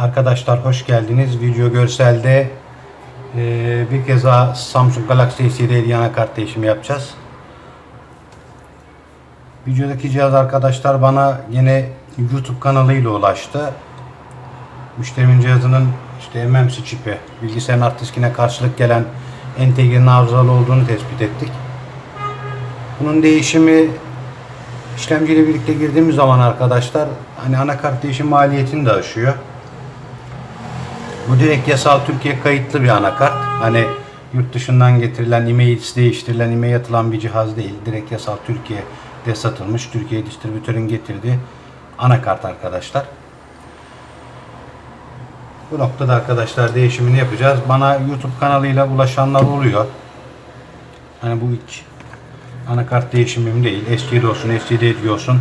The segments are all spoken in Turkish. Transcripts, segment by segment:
Arkadaşlar hoş geldiniz. Video görselde e, bir kez daha Samsung Galaxy S7 anakart değişimi yapacağız. Videodaki cihaz arkadaşlar bana yine YouTube kanalıyla ulaştı. Müşterimin cihazının işte MMC çipi, bilgisayarın hard diskine karşılık gelen entegrenin arızalı olduğunu tespit ettik. Bunun değişimi işlemciyle birlikte girdiğimiz zaman arkadaşlar hani anakart değişim maliyetini de aşıyor. Bu direkt yasal Türkiye kayıtlı bir anakart. Hani yurt dışından getirilen, e-mail değiştirilen, e-mail atılan bir cihaz değil. Direkt yasal Türkiye'de satılmış. Türkiye distribütörün getirdiği anakart arkadaşlar. Bu noktada arkadaşlar değişimini yapacağız. Bana YouTube kanalıyla ulaşanlar oluyor. Hani bu ilk anakart değişimim değil. S7 olsun, S7 olsun.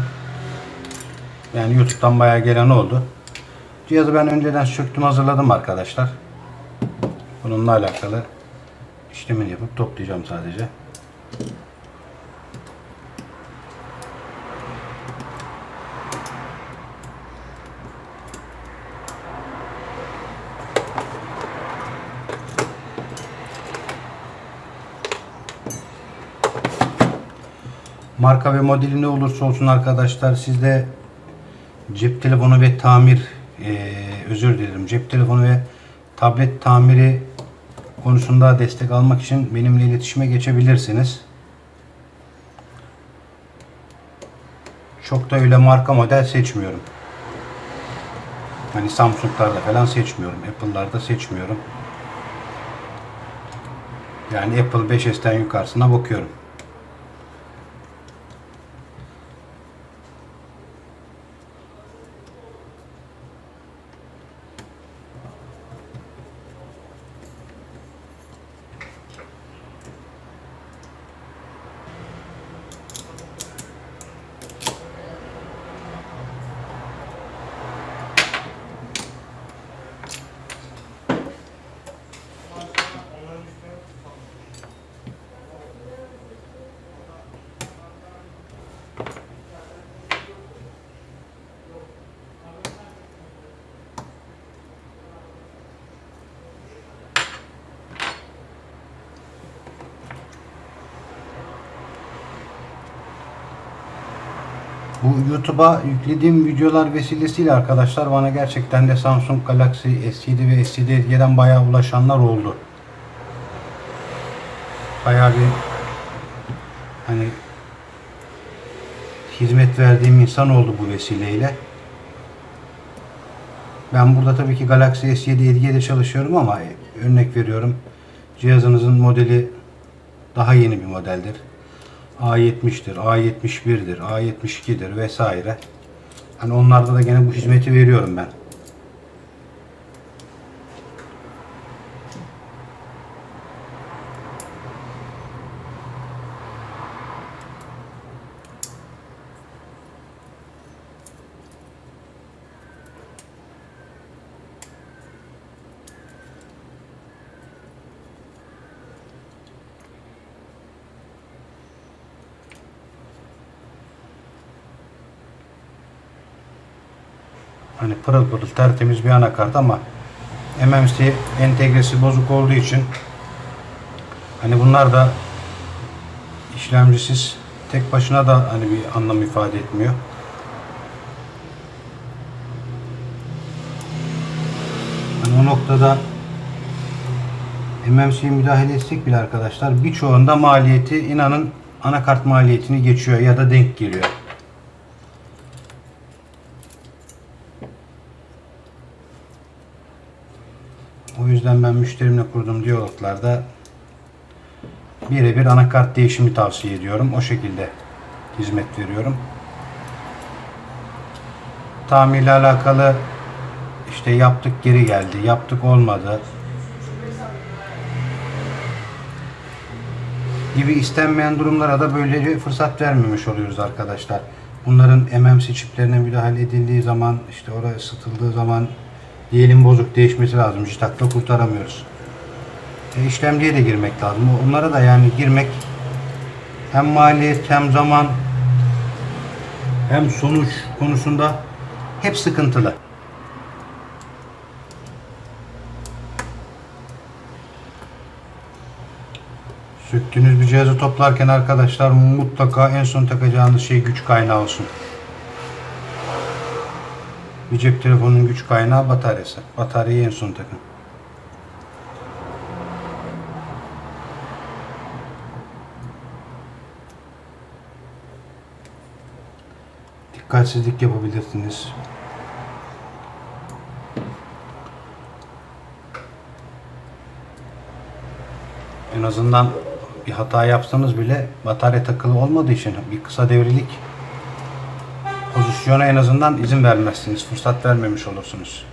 Yani YouTube'dan bayağı gelen oldu. Cihazı ben önceden söktüm hazırladım arkadaşlar. Bununla alakalı işlemini yapıp toplayacağım sadece. Marka ve modeli ne olursa olsun arkadaşlar sizde cep telefonu ve tamir eee, özür dilerim cep telefonu ve tablet tamiri konusunda destek almak için benimle iletişime geçebilirsiniz. Çok da öyle marka model seçmiyorum. Hani Samsung'larda falan seçmiyorum. Apple'larda seçmiyorum. Yani Apple 5S'ten yukarısına bakıyorum. Bu YouTube'a yüklediğim videolar vesilesiyle arkadaşlar bana gerçekten de Samsung Galaxy S7 ve S7 Hediye'den bayağı ulaşanlar oldu. Bayağı bir hani hizmet verdiğim insan oldu bu vesileyle. Ben burada tabii ki Galaxy S7 Hediye'de çalışıyorum ama örnek veriyorum cihazınızın modeli daha yeni bir modeldir. A70'tir, A71'dir, A72'dir vesaire. Hani onlarda da gene bu hizmeti veriyorum ben. Hani pırıl pırıl tertemiz bir anakart ama MMC entegresi bozuk olduğu için hani bunlar da işlemcisiz tek başına da hani bir anlam ifade etmiyor. Hani o noktada MMC'ye müdahale etsek bile arkadaşlar birçoğunda maliyeti inanın anakart maliyetini geçiyor ya da denk geliyor. O yüzden ben müşterimle kurduğum diyaloglarda birebir anakart değişimi tavsiye ediyorum. O şekilde hizmet veriyorum. Tamirle alakalı işte yaptık geri geldi, yaptık olmadı gibi istenmeyen durumlara da böylece fırsat vermemiş oluyoruz arkadaşlar. Bunların MMC çiplerine müdahale edildiği zaman işte oraya ısıtıldığı zaman Diyelim bozuk değişmesi lazım. Jitakla kurtaramıyoruz. E, işlemciye de girmek lazım. Onlara da yani girmek hem maliyet hem zaman hem sonuç konusunda hep sıkıntılı. Söktüğünüz bir cihazı toplarken arkadaşlar mutlaka en son takacağınız şey güç kaynağı olsun. Bir cep telefonunun güç kaynağı bataryası. Bataryayı en son takın. Dikkatsizlik yapabilirsiniz. En azından bir hata yapsanız bile batarya takılı olmadığı için bir kısa devrelik pozisyona en azından izin vermezsiniz. Fırsat vermemiş olursunuz.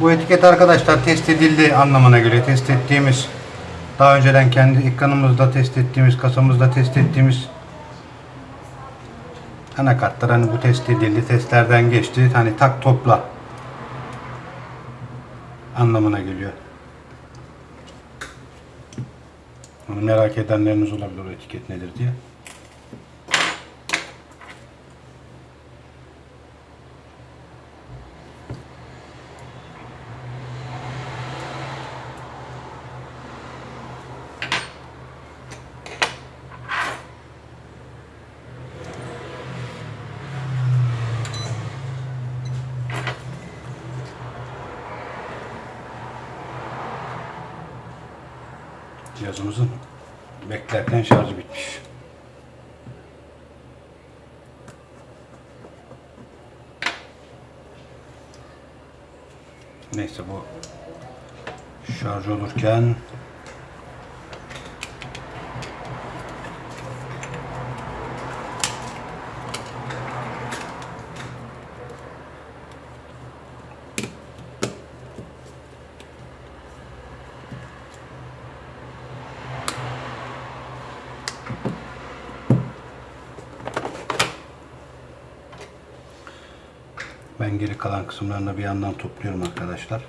Bu etiket arkadaşlar test edildi anlamına göre test ettiğimiz daha önceden kendi ekranımızda test ettiğimiz kasamızda test ettiğimiz anakartlar hani bu test edildi testlerden geçti hani tak topla anlamına geliyor. Onu merak edenleriniz olabilir o etiket nedir diye. Cihazımızın beklerken şarjı bitmiş. Neyse bu şarj olurken ben geri kalan kısımlarını bir yandan topluyorum arkadaşlar.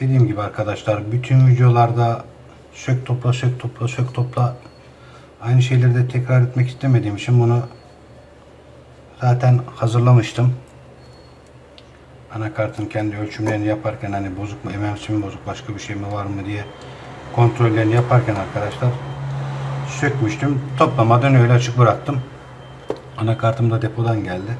Dediğim gibi arkadaşlar bütün videolarda sök topla sök topla sök topla aynı şeyleri de tekrar etmek istemediğim için bunu zaten hazırlamıştım. Anakartın kendi ölçümlerini yaparken hani bozuk mu, MMC mi bozuk başka bir şey mi var mı diye kontrollerini yaparken arkadaşlar sökmüştüm. Toplamadan öyle açık bıraktım. Anakartım da depodan geldi.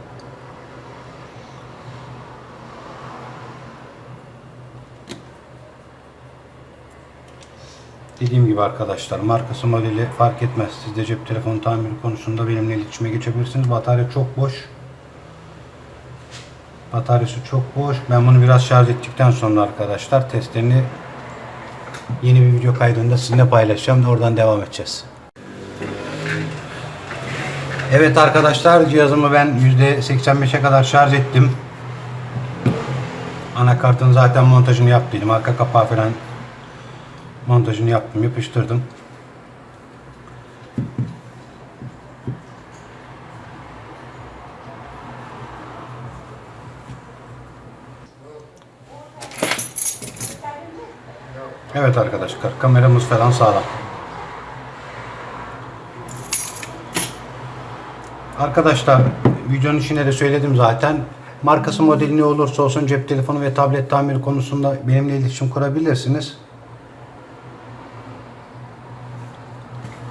Dediğim gibi arkadaşlar markası modeli fark etmez. Siz de cep telefonu tamiri konusunda benimle iletişime geçebilirsiniz. Batarya çok boş. Bataryası çok boş. Ben bunu biraz şarj ettikten sonra arkadaşlar testlerini yeni bir video kaydında sizinle paylaşacağım. Oradan devam edeceğiz. Evet arkadaşlar cihazımı ben %85'e kadar şarj ettim. Anakartın zaten montajını yaptıydım. Arka kapağı falan montajını yaptım, yapıştırdım. Evet arkadaşlar kameramız falan sağlam. Arkadaşlar videonun içinde de söyledim zaten. Markası modeli ne olursa olsun cep telefonu ve tablet tamiri konusunda benimle iletişim kurabilirsiniz.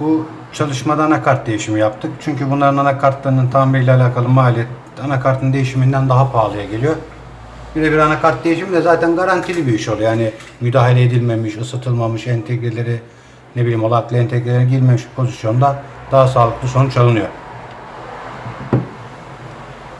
Bu çalışmada anakart değişimi yaptık. Çünkü bunların anakartlarının tamiriyle alakalı maliyet anakartın değişiminden daha pahalıya geliyor. Birebir anakart değişimi de zaten garantili bir iş oluyor. Yani müdahale edilmemiş, ısıtılmamış entegreleri, ne bileyim olaklı entegrelere girmemiş pozisyonda daha sağlıklı sonuç alınıyor.